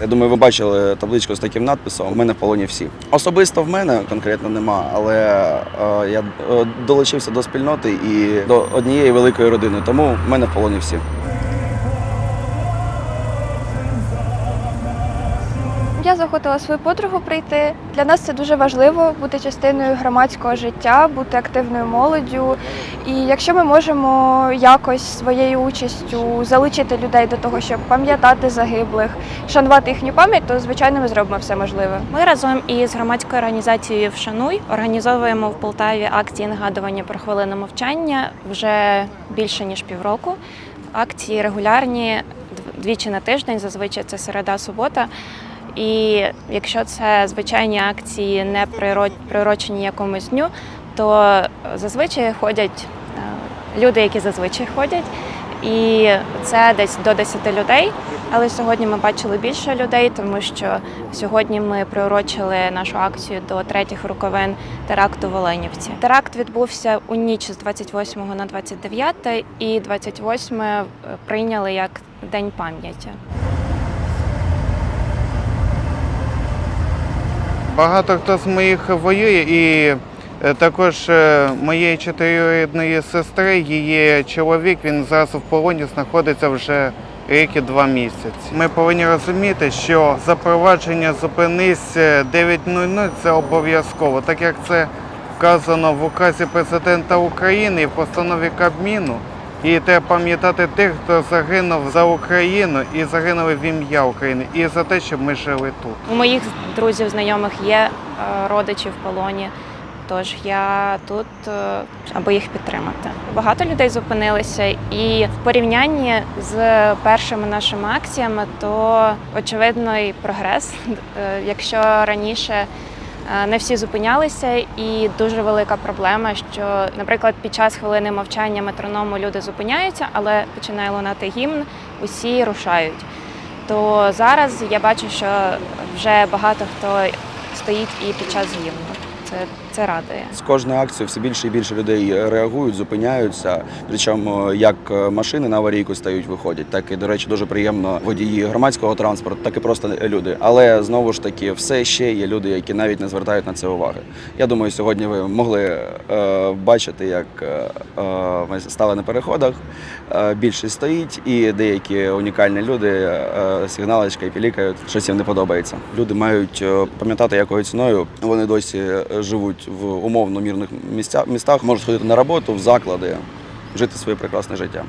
Я думаю, ви бачили табличку з таким надписом У мене в полоні всі. Особисто в мене конкретно нема, але е, я е, долучився до спільноти і до однієї великої родини, тому в мене в полоні всі. Я захотіла свою подругу прийти. Для нас це дуже важливо бути частиною громадського життя, бути активною молоддю. І якщо ми можемо якось своєю участю залучити людей до того, щоб пам'ятати загиблих, шанувати їхню пам'ять, то звичайно ми зробимо все можливе. Ми разом із громадською організацією Вшануй організовуємо в Полтаві акції нагадування про хвилину мовчання вже більше ніж півроку. Акції регулярні дв- двічі на тиждень, зазвичай це середа, субота. І якщо це звичайні акції, не приро- приурочені якомусь дню, то зазвичай ходять е, люди, які зазвичай ходять. І це десь до 10 людей. Але сьогодні ми бачили більше людей, тому що сьогодні ми приурочили нашу акцію до третіх роковин теракту в Оленівці. Теракт відбувся у ніч з 28 на 29, і 28 прийняли як День пам'яті. Багато хто з моїх воює, і е, також е, моєї чотирирідної сестри, її чоловік, він зараз в полоні знаходиться вже рік і два місяці. Ми повинні розуміти, що запровадження зупинись е, 9.00 – це обов'язково, так як це вказано в указі президента України і в постанові Кабміну. І треба пам'ятати тих, хто загинув за Україну і загинули в ім'я України, і за те, щоб ми жили тут. У моїх друзів, знайомих є е, родичі в полоні. Тож я тут, е, аби їх підтримати. Багато людей зупинилися, і в порівнянні з першими нашими акціями, то очевидний прогрес. Е, Якщо раніше не всі зупинялися, і дуже велика проблема, що, наприклад, під час хвилини мовчання метроному люди зупиняються, але починає лунати гімн, усі рушають. То зараз я бачу, що вже багато хто стоїть і під час гімну. Це, це радує. З кожною акцією все більше і більше людей реагують, зупиняються. Причому як машини на аварійку стають, виходять, так і, до речі, дуже приємно водії громадського транспорту, так і просто люди. Але знову ж таки, все ще є люди, які навіть не звертають на це уваги. Я думаю, сьогодні ви могли е, бачити, як е, е, ми стали на переходах. Е, більшість стоїть, і деякі унікальні люди е, сигналочка і пілікають, щось їм не подобається. Люди мають е, пам'ятати, якою ціною вони досі е, живуть в умовно мірних містах, можуть ходити на роботу, в заклади, жити своє прекрасне життя.